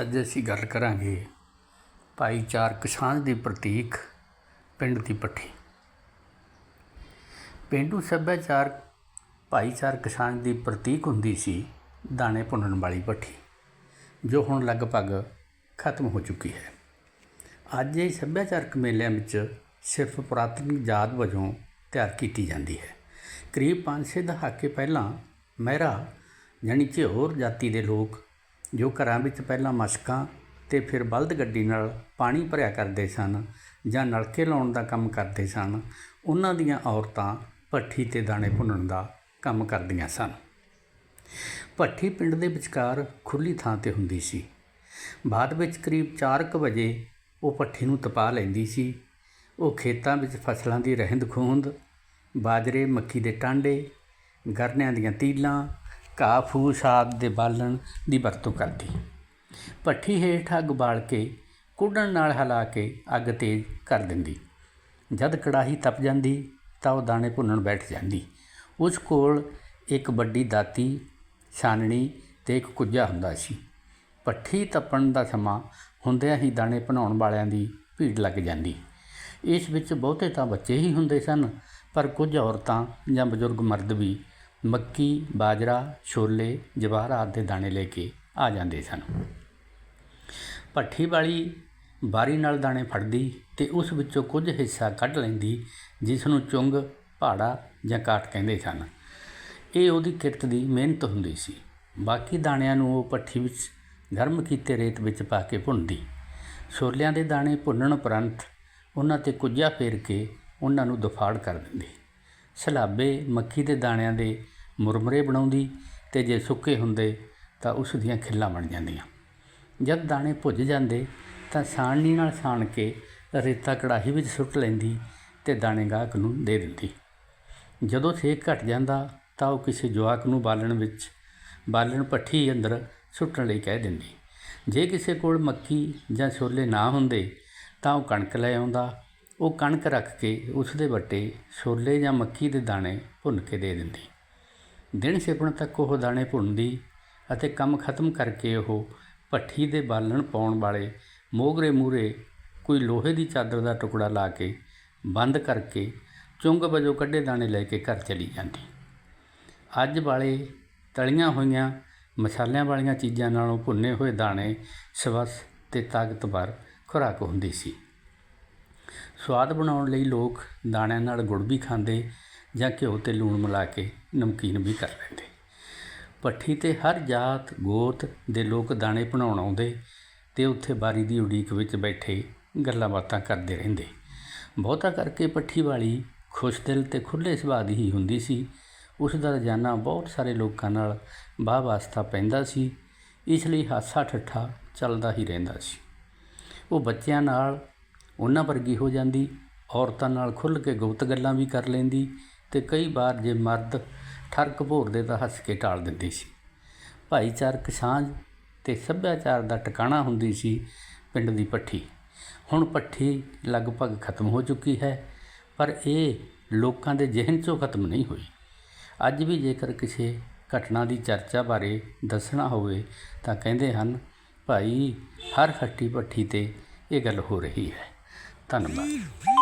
ਅੱਜ ਅਸੀਂ ਗੱਲ ਕਰਾਂਗੇ ਭਾਈਚਾਰਕ ਸਾਂਝ ਦੀ ਪ੍ਰਤੀਕ, ਪਿੰਡ ਦੀ ਪੱਠੀ। ਪੇਂਡੂ ਸੱਭਿਆਚਾਰ ਭਾਈਚਾਰਕ ਸਾਂਝ ਦੀ ਪ੍ਰਤੀਕ ਹੁੰਦੀ ਸੀ ਦਾਣੇ ਭੁੰਨਣ ਵਾਲੀ ਪੱਠੀ, ਜੋ ਹੁਣ ਲਗਭਗ ਖਤਮ ਹੋ ਚੁੱਕੀ ਹੈ। ਅੱਜ ਇਹ ਸੱਭਿਆਚਾਰਕ ਮੇਲਿਆਂ ਵਿੱਚ ਸਿਰਫ ਪੁਰਾਤਨ ਯਾਦ ਵਜੋਂ ਤਿਆਰ ਕੀਤੀ ਜਾਂਦੀ ਹੈ। ਕਰੀਬ 5-6 ਦਹਾਕੇ ਪਹਿਲਾਂ ਮਹਿਰਾ, ਜਾਣੀ ਝਿਓਰ ਜਾਤੀ ਦੇ ਲੋਕ ਜੋ ਘਰਾਂ ਵਿੱਚ ਪਹਿਲਾਂ ਮਸ਼ਕਾਂ ਤੇ ਫਿਰ ਬਲਦ ਗੱਡੀ ਨਾਲ ਪਾਣੀ ਭਰਿਆ ਕਰਦੇ ਸਨ ਜਾਂ ਨਲਕੇ ਲਾਉਣ ਦਾ ਕੰਮ ਕਰਦੇ ਸਨ, ਉਹਨਾਂ ਦੀਆਂ ਔਰਤਾਂ ਭੱਠੀ ਤੇ ਦਾਣੇ ਭੁੰਨਣ ਦਾ ਕੰਮ ਕਰਦੀਆਂ ਸਨ। ਭੱਠੀ ਪਿੰਡ ਦੇ ਵਿਚਕਾਰ ਖੁੱਲੀ ਥਾਂ ਤੇ ਹੁੰਦੀ ਸੀ। ਬਾਅਦ ਵਿੱਚ ਕਰੀਬ 4:00 ਵਜੇ ਉਹ ਭੱਠੀ ਨੂੰ ਤਪਾ ਲੈਂਦੀ ਸੀ। ਉਹ ਖੇਤਾਂ ਵਿੱਚ ਫਸਲਾਂ ਦੀ ਰਹਿੰਦ ਖੂੰਹਦ ਬਾਜਰੇ, ਮੱਕੀ ਦੇ ਟਾਂਡੇ, ਗਰਨਿਆਂ ਦੀਆਂ ਤੀਲਾਂ ਘਾਹ ਫੂਸ ਆਦਿ ਦੇ ਬਾਲਣ ਦੀ ਵਰਤੋਂ ਕਰਦੀ। ਭੱਠੀ ਹੇਠ ਅੱਗ ਬਾਲ ਕੇ ਕੁੱਡਣ ਨਾਲ ਹਿਲਾ ਕੇ ਅੱਗ ਤੇਜ਼ ਕਰ ਦਿੰਦੀ। ਜਦ ਕੜਾਹੀ ਤਪ ਜਾਂਦੀ, ਤਾਂ ਉਹ ਦਾਣੇ ਭੁੰਨਣ ਬੈਠ ਜਾਂਦੀ। ਉਸ ਕੋਲ ਇੱਕ ਵੱਡੀ ਦਾਤੀ, ਛਾਨਣੀ ਤੇ ਇੱਕ ਕੁੱਜਾ ਹੁੰਦਾ ਸੀ। ਭੱਠੀ ਤਪਣ ਦਾ ਸਮਾਂ ਹੁੰਦਿਆਂ ਹੀ ਦਾਣੇ ਭੁਨਾਉਣ ਵਾਲਿਆਂ ਦੀ ਭੀੜ ਲੱਗ ਜਾਂਦੀ। ਇਸ ਵਿੱਚ ਬਹੁਤੇ ਤਾਂ ਬੱਚੇ ਹੀ ਹੁੰਦੇ ਸਨ, ਪਰ ਕੁਝ ਔਰਤਾਂ ਜਾਂ ਬਜ਼ੁਰਗ ਮਰਦ ਵੀ ਮੱਕੀ, ਬਾਜਰਾ, ਛੋਲੇ ਜਵਾਰ ਆਦਿ ਦੇ ਦਾਣੇ ਲੈ ਕੇ ਆ ਜਾਂਦੇ ਸਨ। ਭੱਠੀ ਵਾਲੀ ਬਾਰੀ ਨਾਲ ਦਾਣੇ ਫੜਦੀ ਤੇ ਉਸ ਵਿੱਚੋਂ ਕੁਝ ਹਿੱਸਾ ਕੱਢ ਲੈਂਦੀ, ਜਿਸ ਨੂੰ ਚੁੰਗ ਪਹਾੜਾ ਜਾਂ ਕਾਟ ਕਹਿੰਦੇ ਸਨ। ਇਹ ਉਹਦੀ ਕਿਰਤ ਦੀ ਮਿਹਨਤ ਹੁੰਦੀ ਸੀ। ਬਾਕੀ ਦਾਣਿਆਂ ਨੂੰ ਉਹ ਭੱਠੀ ਵਿੱਚ ਗਰਮ ਕੀਤੇ ਰੇਤ ਵਿੱਚ ਪਾ ਕੇ ਭੁੰਨਦੀ। ਛੋਲਿਆਂ ਦੇ ਦਾਣੇ ਭੁੰਨਣ ਉਪਰੰਤ ਉਹਨਾਂ ਤੇ ਕੁੱਜਾ ਫੇਰ ਕੇ ਉਹਨਾਂ ਨੂੰ ਦੁਫਾੜ ਕਰ ਦਿੰਦੀ। ਸਲਾਬੇ ਮੱਕੀ ਦੇ ਦਾਣਿਆਂ ਦੇ ਮੁਰਮਰੇ ਬਣਾਉਂਦੀ ਅਤੇ ਜੇ ਸੁੱਕੇ ਹੁੰਦੇ ਤਾਂ ਉਸ ਦੀਆਂ ਖਿੱਲਾਂ ਬਣ ਜਾਂਦੀਆਂ। ਜਦ ਦਾਣੇ ਭੁੱਜ ਜਾਂਦੇ ਤਾਂ ਸਾਣਨੀ ਨਾਲ ਸਾਣ ਕੇ ਰੇਤਾ ਕੜਾਹੀ ਵਿੱਚ ਸੁੱਟ ਲੈਂਦੀ ਅਤੇ ਦਾਣੇ ਗਾਹਕ ਨੂੰ ਦੇ ਦਿੰਦੀ। ਜਦੋਂ ਸੇਕ ਘਟ ਜਾਂਦਾ ਤਾਂ ਉਹ ਕਿਸੇ ਜਵਾਕ ਨੂੰ ਬਾਲਣ ਵਿੱਚ, ਬਾਲਣ ਭੱਠੀ ਅੰਦਰ ਸੁੱਟਣ ਲਈ ਕਹਿ ਦਿੰਦੀ। ਜੇ ਕਿਸੇ ਕੋਲ ਮੱਕੀ ਜਾਂ ਛੋਲੇ ਨਾ ਹੁੰਦੇ ਤਾਂ ਉਹ ਕਣਕ ਲੈ ਆਉਂਦਾ ਉਹ ਕਣਕ ਰੱਖ ਕੇ ਉਸ ਦੇ ਵੱਟੇ ਛੋਲੇ ਜਾਂ ਮੱਕੀ ਦੇ ਦਾਣੇ ਭੁੰਨ ਕੇ ਦੇ ਦਿੰਦੀ। ਦਿਨ ਛਿਪਣ ਤੱਕ ਉਹ ਦਾਣੇ ਭੁੰਨਦੀ ਅਤੇ ਕੰਮ ਖਤਮ ਕਰਕੇ ਉਹ ਭੱਠੀ ਦੇ ਬਾਲਣ ਪਾਉਣ ਵਾਲੇ ਮੋਗਰੇ ਮੂਰੇ ਕੋਈ ਲੋਹੇ ਦੀ ਚਾਦਰ ਦਾ ਟੁਕੜਾ ਲਾ ਕੇ ਬੰਦ ਕਰਕੇ ਚੁੰਗ ਵਜੋਂ ਕੱਢੇ ਦਾਣੇ ਲੈ ਕੇ ਘਰ ਚਲੀ ਜਾਂਦੀ। ਅੱਜ ਵਾਲੇ ਤਲੀਆਂ ਹੋਈਆਂ ਮਸਾਲਿਆਂ ਵਾਲੀਆਂ ਚੀਜ਼ਾਂ ਨਾਲੋਂ ਭੁੰਨੇ ਹੋਏ ਦਾਣੇ ਸਵਸ ਤੇ ਤਾਕਤਵਰ ਖੁਰਾਕ ਹੁੰਦੀ ਸੀ। ਸਵਾਦ ਬਣਾਉਣ ਲਈ ਲੋਕ ਦਾਣਿਆਂ ਨਾਲ ਗੁੜ ਵੀ ਖਾਂਦੇ ਜਾਂ ਘਿਓ ਤੇ ਲੂਣ ਮਿਲਾ ਕੇ ਨਮਕੀਨ ਵੀ ਕਰ ਲੈਂਦੇ। ਭੱਠੀ ਤੇ ਹਰ ਜਾਤ, ਗੋਤ ਦੇ ਲੋਕ ਦਾਣੇ ਬਣਾਉਣ ਆਉਂਦੇ ਤੇ ਉੱਥੇ ਬਾਰੀ ਦੀ ਉਡੀਕ ਵਿੱਚ ਬੈਠੇ ਗੱਲਾਂ ਬਾਤਾਂ ਕਰਦੇ ਰਹਿੰਦੇ। ਬਹੁਤਾ ਕਰਕੇ ਪੱਠੀ ਵਾਲੀ ਖੁਸ਼ਦਿਲ ਤੇ ਖੁੱਲੇ ਸੁਭਾਅ ਦੀ ਹੀ ਹੁੰਦੀ ਸੀ। ਉਸ ਦਾ ਰੋਜ਼ਾਨਾ ਬਹੁਤ ਸਾਰੇ ਲੋਕਾਂ ਨਾਲ ਵਾਹ ਵਾਸਤਾ ਪੈਂਦਾ ਸੀ, ਇਸ ਲਈ ਹਾਸਾ ਠੱਠਾ ਚੱਲਦਾ ਹੀ ਰਹਿੰਦਾ ਸੀ। ਉਹ ਬੱਚਿਆਂ ਨਾਲ ਉਹਨਾਂ ਵਰਗੀ ਹੋ ਜਾਂਦੀ। ਔਰਤਾਂ ਨਾਲ ਖੁੱਲ੍ਹ ਕੇ ਗੁਪਤ ਗੱਲਾਂ ਵੀ ਕਰ ਲੈਂਦੀ ਤੇ ਕਈ ਵਾਰ ਜੇ ਮਰਦ ਠਰਕ ਭੋਰਦੇ ਤਾਂ ਹੱਸ ਕੇ ਟਾਲ ਦਿੰਦੀ ਸੀ। ਭਾਈਚਾਰਕ ਸਾਂਝ ਤੇ ਸੱਭਿਆਚਾਰ ਦਾ ਟਿਕਾਣਾ ਹੁੰਦੀ ਸੀ ਪਿੰਡ ਦੀ ਪੱਠੀ। ਹੁਣ ਪੱਠੀ ਲਗਭਗ ਖਤਮ ਹੋ ਚੁੱਕੀ ਹੈ, ਪਰ ਇਹ ਲੋਕਾਂ ਦੇ ਜ਼ਿਹਨ 'ਚੋਂ ਖਤਮ ਨਹੀਂ ਹੋਈ। ਅੱਜ ਵੀ ਜੇਕਰ ਕਿਸੇ ਘਟਨਾ ਦੀ ਚਰਚਾ ਬਾਰੇ ਦੱਸਣਾ ਹੋਵੇ ਤਾਂ ਕਹਿੰਦੇ ਹਨ, ਭਾਈ, ਹਰ ਹੱਟੀ ਪੱਠੀ ਤੇ ਇਹ ਗੱਲ ਹੋ ਰਹੀ ਹੈ। 那怎么？办